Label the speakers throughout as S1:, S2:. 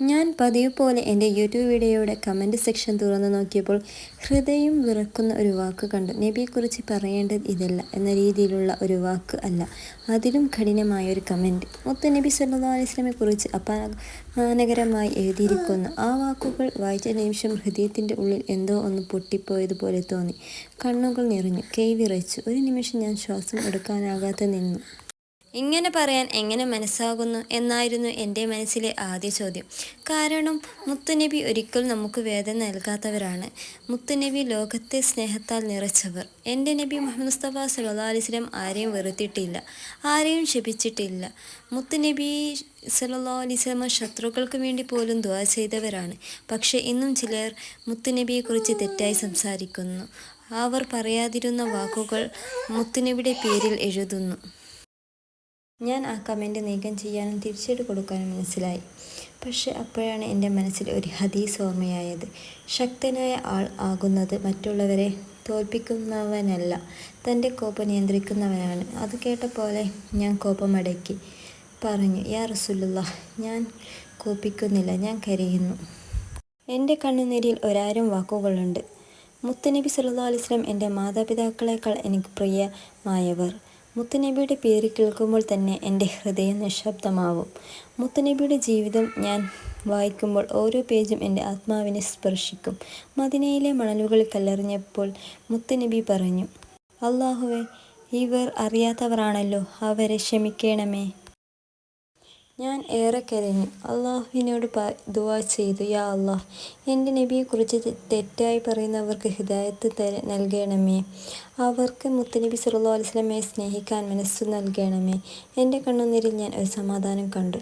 S1: ഞാൻ പതിവ് പോലെ എന്റെ യൂട്യൂബ് വീഡിയോയുടെ കമന്റ് സെക്ഷൻ തുറന്നു നോക്കിയപ്പോൾ ഹൃദയം വിറക്കുന്ന ഒരു വാക്ക് കണ്ടു. നബിയെക്കുറിച്ച് പറയേണ്ടത് ഇതല്ല എന്ന രീതിയിലുള്ള ഒരു വാക്ക് അല്ല. അതിലും കഠിനമായ ഒരു കമന്റ്. മുത്ത് നബി സല്ലാ അലൈഹി വസല്ലമയെക്കുറിച്ച് അപമാനകരമായി എഴുതിയിരിക്കുന്നു ആ വാക്കുകൾ വായിച്ച നിമിഷം ഹൃദയത്തിന്റെ ഉള്ളിൽ എന്തോ ഒന്ന് പൊട്ടിപ്പോയതുപോലെ തോന്നി. കണ്ണുകൾ നിറഞ്ഞു കൈ വിറച്ചു. ഒരു നിമിഷം ഞാൻ ശ്വാസം എടുക്കാനാകാതെ നിന്നു. ഇങ്ങനെ പറയാൻ എങ്ങനെ മനസ്സാകുന്നു എന്നായിരുന്നു എന്റെ മനസ്സിലെ ആദ്യ ചോദ്യം. കാരണം മുത്തുനബി ഒരിക്കൽ നമുക്ക് വേദന നൽകാത്തവരാണ്. മുത്തുനബി ലോകത്തെ സ്നേഹത്താൽ നിറച്ചവർ. എന്റെ നബി മുഹമ്മദ് മുസ്തഫ സല്ലാ അലിസ്ലം ആരെയും വെറുത്തിട്ടില്ല. ആരെയും ശപിച്ചിട്ടില്ല. മുത്തുനബി സല്ലാ അലിസ്ലമ ശത്രുക്കൾക്ക് വേണ്ടി പോലും ദുആ ചെയ്തവരാണ്. പക്ഷേ ഇന്നും ചിലർ മുത്തുനബിയെക്കുറിച്ച് തെറ്റായി സംസാരിക്കുന്നു. അവർ പറയാതിരുന്ന വാക്കുകൾ മുത്തുനബിയുടെ പേരിൽ എഴുതുന്നു. ഞാൻ ആ കമന്റ് നീക്കം ചെയ്യാനും തിരിച്ചടി കൊടുക്കാനും മനസ്സിലായി. പക്ഷെ അപ്പോഴാണ് എന്റെ മനസ്സിൽ ഒരു ഹദീസ് ഓർമ്മയായത്. ശക്തനായ ആൾ ആകുന്നത് മറ്റുള്ളവരെ തോൽപ്പിക്കുന്നവനല്ല തന്റെ കോപം നിയന്ത്രിക്കുന്നവനാണ്. അത് കേട്ട പോലെ ഞാൻ കോപമടക്കി പറഞ്ഞു യാ റസുല്ല ഞാൻ കോപിക്കുന്നില്ല ഞാൻ കരയുന്നു. എന്റെ കണ്ണുനീരിൽ ഒരായിരം വാക്കുകളുണ്ട്. മുത്തനബി സല്ലാ അലൈഹി വസല്ലം എന്റെ മാതാപിതാക്കളെക്കാൾ എനിക്ക് പ്രിയമായവർ. മുത്തുനബിയുടെ പേര് കേൾക്കുമ്പോൾ തന്നെ എന്റെ ഹൃദയം നിശബ്ദമാവും. മുത്തുനബിയുടെ ജീവിതം ഞാൻ വായിക്കുമ്പോൾ ഓരോ പേജും എന്റെ ആത്മാവിനെ സ്പർശിക്കും. മദിനയിലെ മണലുകൾ കല്ലെറിഞ്ഞപ്പോൾ മുത്തുനബി പറഞ്ഞു അള്ളാഹുവെ ഇവർ അറിയാത്തവരാണല്ലോ അവരെ ക്ഷമിക്കണമേ. ഞാൻ ഏറെ കരഞ്ഞു. അള്ളാഹുവിനോട് ദുവാ ചെയ്തു. യാ അള്ളാഹ് എന്റെ നബിയെക്കുറിച്ച് തെറ്റായി പറയുന്നവർക്ക് ഹിദായത്ത് നൽകണമേ. അവർക്ക് മുത്തുനബി സുല്ലാ അലിസ്ലമയെ സ്നേഹിക്കാൻ മനസ്സ് നൽകണമേ. എന്റെ കണ്ണുനീരിൽ ഞാൻ ഒരു സമാധാനം കണ്ടു.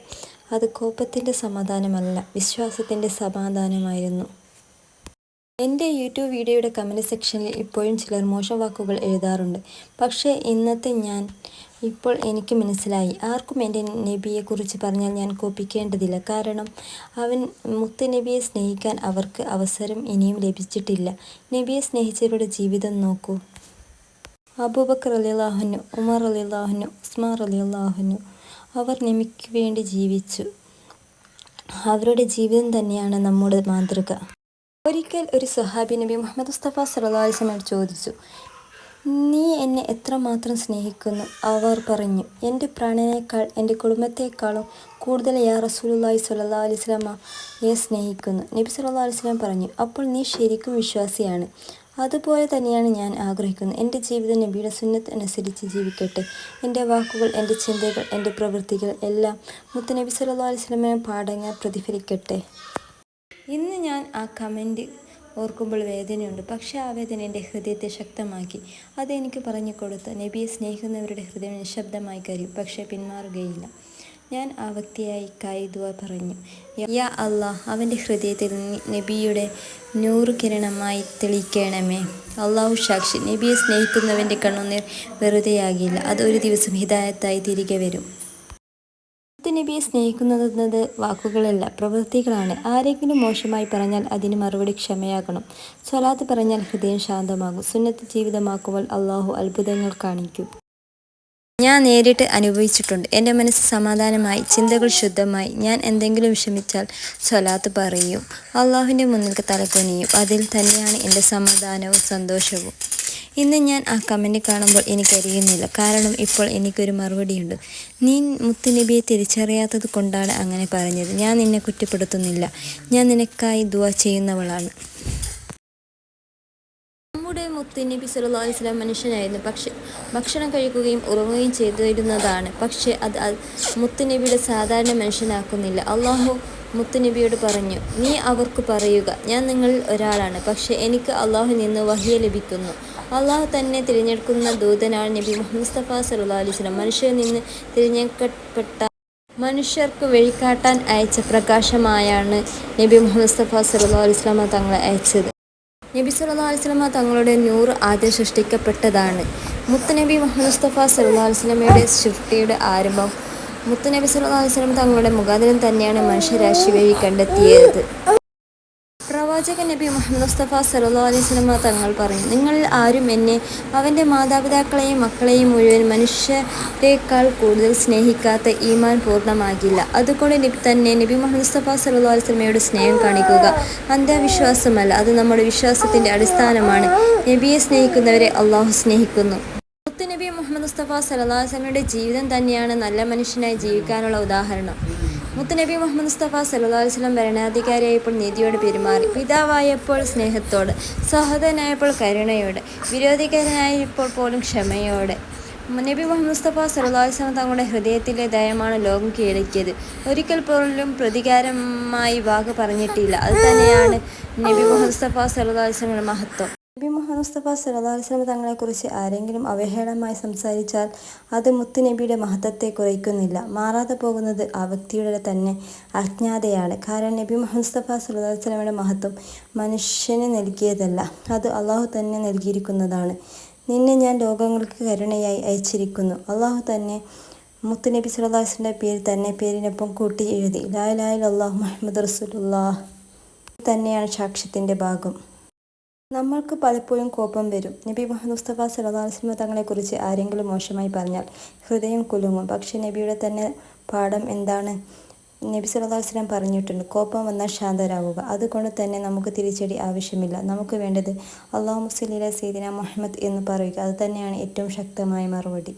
S1: അത് കോപ്പത്തിന്റെ സമാധാനമല്ല വിശ്വാസത്തിന്റെ സമാധാനമായിരുന്നു. എന്റെ യൂട്യൂബ് വീഡിയോയുടെ കമന്റ് സെക്ഷനിൽ ഇപ്പോഴും ചിലർ മോശം വാക്കുകൾ എഴുതാറുണ്ട്. പക്ഷേ ഇന്നത്തെ ഞാൻ ഇപ്പോൾ എനിക്ക് മനസ്സിലായി. ആർക്കും എന്റെ നബിയെക്കുറിച്ച് പറഞ്ഞാൽ ഞാൻ കോപ്പിക്കേണ്ടതില്ല കാരണം അവൻ മുത്ത് നബിയെ സ്നേഹിക്കാൻ അവർക്ക് അവസരം ഇനിയും ലഭിച്ചിട്ടില്ല. നബിയെ സ്നേഹിച്ചവരുടെ ജീവിതം നോക്കൂ. അബൂബക്കർ അലിയല്ലാഹുനു ഉമർ അലിയല്ലാഹുനു ഉസ്മാർ അലിയല്ലാഹുനു അവർ നബിക്ക് വേണ്ടി ജീവിച്ചു. അവരുടെ ജീവിതം തന്നെയാണ് നമ്മുടെ മാതൃക. ഒരിക്കൽ ഒരു സഹാബി നബി മുഹമ്മദ് മുസ്തഫ വസല്ലം ചോദിച്ചു നീ എന്നെ എത്രമാത്രം സ്നേഹിക്കുന്നു. അവർ പറഞ്ഞു എന്റെ പ്രാണനേക്കാൾ എന്റെ കുടുംബത്തെക്കാളും കൂടുതൽ യാ റസൂലുള്ളാഹി സ്വല്ലല്ലാഹു അലൈഹി വസല്ലമയെ സ്നേഹിക്കുന്നു. നബി സല്ലല്ലാഹു അലൈഹി വസല്ലം പറഞ്ഞു അപ്പോൾ നീ ശരിക്കും വിശ്വാസിയാണ്. അതുപോലെ തന്നെയാണ് ഞാൻ ആഗ്രഹിക്കുന്നത്. എന്റെ ജീവിതം നബിയുടെ സുന്നത്ത് അനുസരിച്ച് ജീവിക്കട്ടെ. എന്റെ വാക്കുകൾ എന്റെ ചിന്തകൾ എന്റെ പ്രവൃത്തികൾ എല്ലാം മുത്ത് നബി സല്ലല്ലാഹു അലൈഹി വസല്ലമയുടെ പാഠങ്ങൾ പ്രതിഫലിക്കട്ടെ. ഇന്ന് ഞാൻ ആ കമന്റ് ഓർക്കുമ്പോൾ വേദനയുണ്ട്. പക്ഷേ ആ വേദന എന്റെ ഹൃദയത്തെ ശക്തമാക്കി. അതെനിക്ക് പറഞ്ഞു കൊടുത്ത നബിയെ സ്നേഹിക്കുന്നവരുടെ ഹൃദയം നിശബ്ദമായി കരയും. പക്ഷേ പിന്മാറുകയില്ല. ഞാൻ ആ വ്യക്തിയായി കായിദുവ പറഞ്ഞു. യാ അള്ളാഹ് അവന്റെ ഹൃദയത്തിൽ നബിയുടെ നൂറ് കിരണമായി തെളിയിക്കണമേ. അള്ളാഹു സാക്ഷി. നബിയെ സ്നേഹിക്കുന്നവന്റെ കണ്ണുനീർ വെറുതെയാകില്ല. അത് ഒരു ദിവസം ഹിദായത്തായി തിരികെ വരും. മുത്തുനബിയെ സ്നേഹിക്കുന്നത് വാക്കുകളല്ല പ്രവൃത്തികളാണ്. ആരെങ്കിലും മോശമായി പറഞ്ഞാൽ അതിന് മറുപടി ക്ഷമയാകണം. സ്വലാത്ത് പറഞ്ഞാൽ ഹൃദയം ശാന്തമാകും. സുന്നത്ത് ജീവിതമാക്കുമ്പോൾ അള്ളാഹു അത്ഭുതങ്ങൾ കാണിക്കും. ഞാൻ നേരിട്ട് അനുഭവിച്ചിട്ടുണ്ട്. എന്റെ മനസ്സ് സമാധാനമായി ചിന്തകൾ ശുദ്ധമായി. ഞാൻ എന്തെങ്കിലും വിഷമിച്ചാൽ സ്വലാത്ത് പറയും. അള്ളാഹുവിന്റെ മുന്നിൽ തലകുനിയും. അതിൽ തന്നെയാണ് എന്റെ സമാധാനവും സന്തോഷവും. ഇന്ന് ഞാൻ ആ കമന്റ് കാണുമ്പോൾ എനിക്കറിയുന്നില്ല കാരണം ഇപ്പോൾ എനിക്കൊരു മറുപടിയുണ്ട്. നീ മുത്തുനബിയെ തിരിച്ചറിയാത്തത് കൊണ്ടാണ് അങ്ങനെ പറഞ്ഞത്. ഞാൻ നിന്നെ കുറ്റപ്പെടുത്തുന്നില്ല. ഞാൻ നിനക്കായി ദുവ ചെയ്യുന്നവളാണ്. നമ്മുടെ മുത്തുനബി സല്ലല്ലാഹു അലൈഹി വസല്ലം മനുഷ്യനായിരുന്നു. പക്ഷെ ഭക്ഷണം കഴിക്കുകയും ഉറങ്ങുകയും ചെയ്തിരുന്നതാണ്. പക്ഷേ അത് മുത്തുനബിയുടെ സാധാരണ മനുഷ്യനാക്കുന്നില്ല. അള്ളാഹു മുത്തുനബിയോട് പറഞ്ഞു നീ അവർക്ക് പറയുക. ഞാൻ നിങ്ങൾ ഒരാളാണ്. പക്ഷേ എനിക്ക് അള്ളാഹു നിന്ന് വഹിയ ലഭിക്കുന്നു. അള്ളാഹു തന്നെ തിരഞ്ഞെടുക്കുന്ന ദൂതനാണ് നബി മുഹമ്മദ് മുസ്തഫ അലൈഹി വസല്ലം. മനുഷ്യരിൽ നിന്ന് തിരഞ്ഞെടുക്കപ്പെട്ട മനുഷ്യർക്ക് വഴികാട്ടാൻ അയച്ച പ്രകാശമായാണ് നബി മുഹമ്മദ് മുസ്തഫ വസല്ലമ തങ്ങളെ അയച്ചത്. നബി വസല്ലമ തങ്ങളുടെ നൂറ് ആദ്യം സൃഷ്ടിക്കപ്പെട്ടതാണ്. മുത്തനബി മുഹമ്മദ് മുസ്തഫ വസല്ലമയുടെ സൃഷ്ടിയുടെ ആരംഭം മുത്തനബി സല്ലല്ലാഹു അലൈഹി വസല്ലം തങ്ങളുടെ മുഖാന്തരം തന്നെയാണ് മനുഷ്യരാശി വഴി കണ്ടെത്തിയത്. പ്രവാചകൻ നബി മുഹമ്മദ് മുസ്തഫ സല്ലല്ലാഹു അലൈഹി സ്വലമ തങ്ങൾ പറയും നിങ്ങളിൽ ആരും എന്നെ അവന്റെ മാതാപിതാക്കളെയും മക്കളെയും മുഴുവൻ മനുഷ്യരെക്കാൾ കൂടുതൽ സ്നേഹിക്കാത്ത ഈമാൻ പൂർണമാകില്ല. അതുകൊണ്ട് തന്നെ നബി മുഹമ്മദ് മുസ്തഫ സല്ലല്ലാഹു അലൈഹി സ്വലമയുടെ സ്നേഹം കാണിക്കുക. അന്ധവിശ്വാസമല്ല അത് നമ്മുടെ വിശ്വാസത്തിന്റെ അടിസ്ഥാനമാണ്. നബിയെ സ്നേഹിക്കുന്നവരെ അള്ളാഹു സ്നേഹിക്കുന്നു. നബി മുഹമ്മദ് മുസ്തഫ സല്ലല്ലാഹു അലൈഹി വസല്ലമയുടെ ജീവിതം തന്നെയാണ് നല്ല മനുഷ്യനായി ജീവിക്കാനുള്ള ഉദാഹരണം. മുത്തുനബി മുഹമ്മദ് മുസ്തഫ വസല്ലം ഭരണാധികാരിയായപ്പോൾ നീതിയോട് പെരുമാറി. പിതാവായപ്പോൾ സ്നേഹത്തോട് സഹോദരനായപ്പോൾ കരുണയോടെ വിരോധികരനായപ്പോൾ പോലും ക്ഷമയോടെ. നബി മുഹമ്മദ് മുസ്തഫ വസല്ലം തങ്ങളുടെ ഹൃദയത്തിലെ ദയമാണ് ലോകം കീഴടക്കിയത്. ഒരിക്കൽ പോലും പ്രതികാരമായി വാക്ക് പറഞ്ഞിട്ടില്ല. അത് തന്നെയാണ് നബി മുഹമ്മദ് മുസ്തഫ വസല്ലമയുടെ മഹത്വം. നബി മുഹമ്മദ് മുസ്തഫ തങ്ങളെക്കുറിച്ച് ആരെങ്കിലും അവഹേളമായി സംസാരിച്ചാൽ അത് മുത്തുനബിയുടെ മഹത്വത്തെ കുറയ്ക്കുന്നില്ല. മാറാതെ പോകുന്നത് ആ വ്യക്തിയുടെ തന്നെ അജ്ഞാതയാണ് കാരണം നബി മുഹമ്മദ് മുസ്തഫ മഹത്വം മനുഷ്യന് നൽകിയതല്ല. അത് അള്ളാഹു തന്നെ നൽകിയിരിക്കുന്നതാണ്. നിന്നെ ഞാൻ ലോകങ്ങൾക്ക് കരുണയായി അയച്ചിരിക്കുന്നു. അള്ളാഹു തന്നെ മുത്തുനബി അലൈഹി വസല്ലമയുടെ പേര് തന്നെ പേരിനൊപ്പം കൂട്ടി എഴുതി. ലാ ലായ് അള്ളാഹു മുഹമ്മദ് റസൂലുള്ളാഹ്. തന്നെയാണ് സാക്ഷ്യത്തിന്റെ ഭാഗം. നമ്മൾക്ക് പലപ്പോഴും കോപം വരും. നബി മുഹമ്മദ് മുസ്തഫ വസല്ലം തങ്ങളെക്കുറിച്ച് ആരെങ്കിലും മോശമായി പറഞ്ഞാൽ ഹൃദയം കുലുങ്ങും. പക്ഷെ നബിയുടെ തന്നെ പാഠം എന്താണ്? നബി വസല്ലം പറഞ്ഞിട്ടുണ്ട് കോപം വന്നാൽ ശാന്തരാകുക അതുകൊണ്ട് തന്നെ നമുക്ക് തിരിച്ചടി ആവശ്യമില്ല. നമുക്ക് വേണ്ടത് അള്ളാഹു മുസ്ലില സീദിന മുഹമ്മദ് എന്ന് പറയുക. അത് തന്നെയാണ് ഏറ്റവും ശക്തമായ മറുപടി.